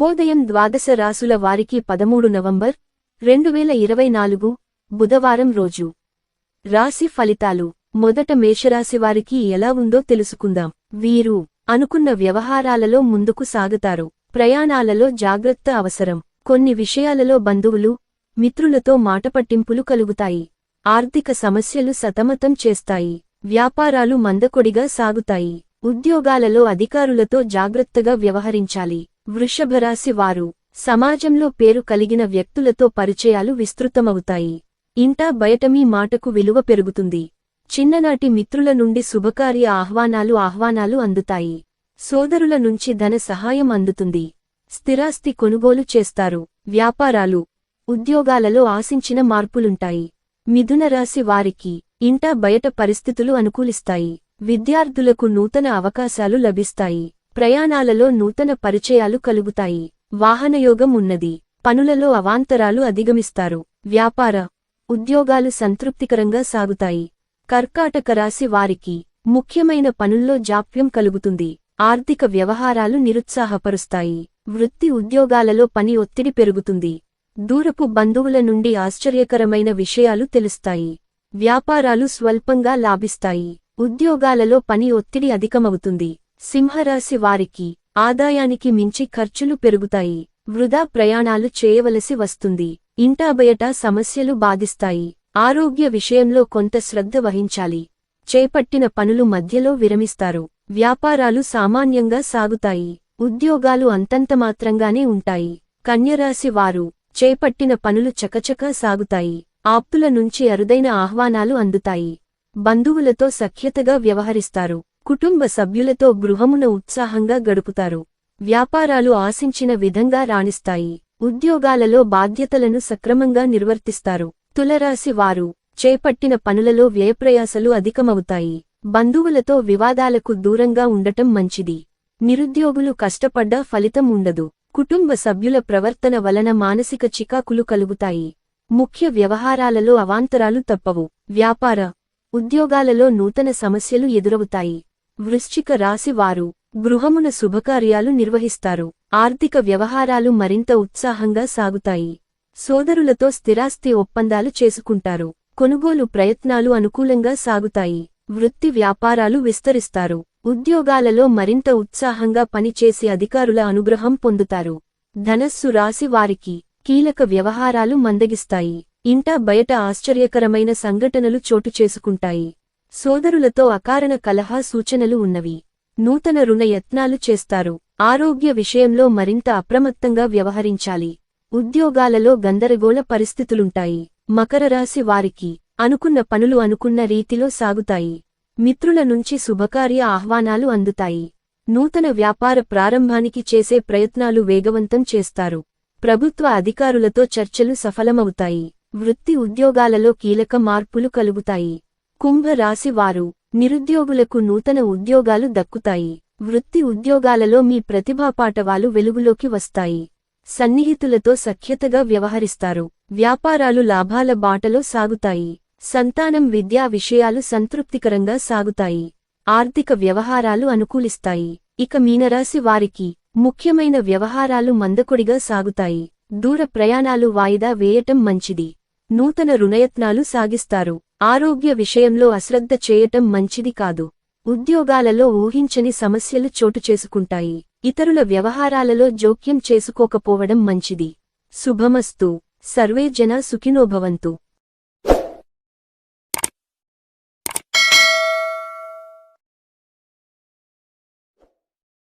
శుభోదయం ద్వాదశ రాసుల వారికి పదమూడు నవంబర్ రెండు వేల ఇరవై నాలుగు బుధవారం రోజు. రాశి ఫలితాలు. మొదట మేషరాశివారికి ఎలా ఉందో తెలుసుకుందాం. వీరు అనుకున్న వ్యవహారాలలో ముందుకు సాగుతారు. ప్రయాణాలలో జాగ్రత్త అవసరం. కొన్ని విషయాలలో బంధువులు మిత్రులతో మాటపట్టింపులు కలుగుతాయి. ఆర్థిక సమస్యలు సతమతం చేస్తాయి. వ్యాపారాలు మందకొడిగా సాగుతాయి. ఉద్యోగాలలో అధికారులతో జాగ్రత్తగా వ్యవహరించాలి. వృషభరాశి వారు సమాజంలో పేరు కలిగిన వ్యక్తులతో పరిచయాలు విస్తృతమవుతాయి. ఇంటా బయట మీ మాటకు విలువ పెరుగుతుంది. చిన్ననాటి మిత్రుల నుండి శుభకార్య ఆహ్వానాలు ఆహ్వానాలు అందుతాయి. సోదరుల నుంచి ధన సహాయం అందుతుంది. స్థిరాస్తి కొనుగోలు చేస్తారు. వ్యాపారాలు ఉద్యోగాలలో ఆశించిన మార్పులుంటాయి. మిథునరాశి వారికి ఇంటా బయట పరిస్థితులు అనుకూలిస్తాయి. విద్యార్థులకు నూతన అవకాశాలు లభిస్తాయి. ప్రయాణాలలో నూతన పరిచయాలు కలుగుతాయి. వాహనయోగం ఉన్నది. పనులలో అవాంతరాలు అధిగమిస్తారు. వ్యాపార ఉద్యోగాలు సంతృప్తికరంగా సాగుతాయి. కర్కాటక రాశి వారికి ముఖ్యమైన పనుల్లో జాప్యం కలుగుతుంది. ఆర్థిక వ్యవహారాలు నిరుత్సాహపరుస్తాయి. వృత్తి ఉద్యోగాలలో పని ఒత్తిడి పెరుగుతుంది. దూరపు బంధువుల నుండి ఆశ్చర్యకరమైన విషయాలు తెలుస్తాయి. వ్యాపారాలు స్వల్పంగా లాభిస్తాయి. ఉద్యోగాలలో పని ఒత్తిడి అధికమవుతుంది. సింహరాశి వారికి ఆదాయానికి మించి ఖర్చులు పెరుగుతాయి. వృధా ప్రయాణాలు చేయవలసి వస్తుంది. ఇంటా బయట సమస్యలు బాధిస్తాయి. ఆరోగ్య విషయంలో కొంత శ్రద్ధ వహించాలి. చేపట్టిన పనులు మధ్యలో విరమిస్తారు. వ్యాపారాలు సామాన్యంగా సాగుతాయి. ఉద్యోగాలు అంతంతమాత్రంగానే ఉంటాయి. కన్యరాశి వారు చేపట్టిన పనులు చకచకా సాగుతాయి. ఆప్తుల నుంచి అరుదైన ఆహ్వానాలు అందుతాయి. బంధువులతో సఖ్యతగా వ్యవహరిస్తారు. కుటుంబ సభ్యులతో గృహమున ఉత్సాహంగా గడుపుతారు. వ్యాపారాలు ఆశించిన విధంగా రాణిస్తాయి. ఉద్యోగాలలో బాధ్యతలను సక్రమంగా నిర్వర్తిస్తారు. తులరాశి వారు చేపట్టిన పనులలో వ్యయప్రయాసలు అధికమవుతాయి. బంధువులతో వివాదాలకు దూరంగా ఉండటం మంచిది. నిరుద్యోగులు కష్టపడ్డా ఫలితం ఉండదు. కుటుంబ సభ్యుల ప్రవర్తన వలన మానసిక చికాకులు కలుగుతాయి. ముఖ్య వ్యవహారాలలో అవాంతరాలు తప్పవు. వ్యాపార ఉద్యోగాలలో నూతన సమస్యలు ఎదురవుతాయి. వృశ్చిక రాశి వారు గృహమున శుభకార్యాలు నిర్వహిస్తారు. ఆర్థిక వ్యవహారాలు మరింత ఉత్సాహంగా సాగుతాయి. సోదరులతో స్థిరాస్తి ఒప్పందాలు చేసుకుంటారు. కొనుగోలు ప్రయత్నాలు అనుకూలంగా సాగుతాయి. వృత్తి వ్యాపారాలు విస్తరిస్తారు. ఉద్యోగాలలో మరింత ఉత్సాహంగా పనిచేసి అధికారుల అనుగ్రహం పొందుతారు. ధనస్సు రాశి వారికి కీలక వ్యవహారాలు మందగిస్తాయి. ఇంటా బయట ఆశ్చర్యకరమైన సంఘటనలు చోటు చేసుకుంటాయి. సోదరులతో అకారణ కలహా సూచనలు ఉన్నవి. నూతన రుణ యత్నాలు చేస్తారు. ఆరోగ్య విషయంలో మరింత అప్రమత్తంగా వ్యవహరించాలి. ఉద్యోగాలలో గందరగోళ పరిస్థితులుంటాయి. మకర రాశి వారికి అనుకున్న పనులు అనుకున్న రీతిలో సాగుతాయి. మిత్రుల నుంచి శుభకార్య ఆహ్వానాలు అందుతాయి. నూతన వ్యాపార ప్రారంభానికి చేసే ప్రయత్నాలు వేగవంతం చేస్తారు. ప్రభుత్వ అధికారులతో చర్చలు సఫలమవుతాయి. వృత్తి ఉద్యోగాలలో కీలక మార్పులు కలుగుతాయి. కుంభ రాశివారు నిరుద్యోగులకు నూతన ఉద్యోగాలు దక్కుతాయి. వృత్తి ఉద్యోగాలలో మీ ప్రతిభాపాటవాలు వెలుగులోకి వస్తాయి. సన్నిహితులతో సఖ్యతగా వ్యవహరిస్తారు. వ్యాపారాలు లాభాల బాటలో సాగుతాయి. సంతానం విద్యా విషయాలు సంతృప్తికరంగా సాగుతాయి. ఆర్థిక వ్యవహారాలు అనుకూలిస్తాయి. ఇక మీనరాశి వారికి ముఖ్యమైన వ్యవహారాలు మందకొడిగా సాగుతాయి. దూర ప్రయాణాలు వాయిదా వేయటం మంచిది. నూతన రుణయత్నాలు సాగిస్తారు. ఆరోగ్య విషయంలో అశ్రద్ధ చేయటం మంచిది కాదు. ఉద్యోగాలలో ఊహించని సమస్యలు చోటు చేసుకుంటాయి. ఇతరుల వ్యవహారాలలో జోక్యం చేసుకోకపోవడం మంచిది. శుభమస్తు. సర్వే జన సుఖినోభవంతు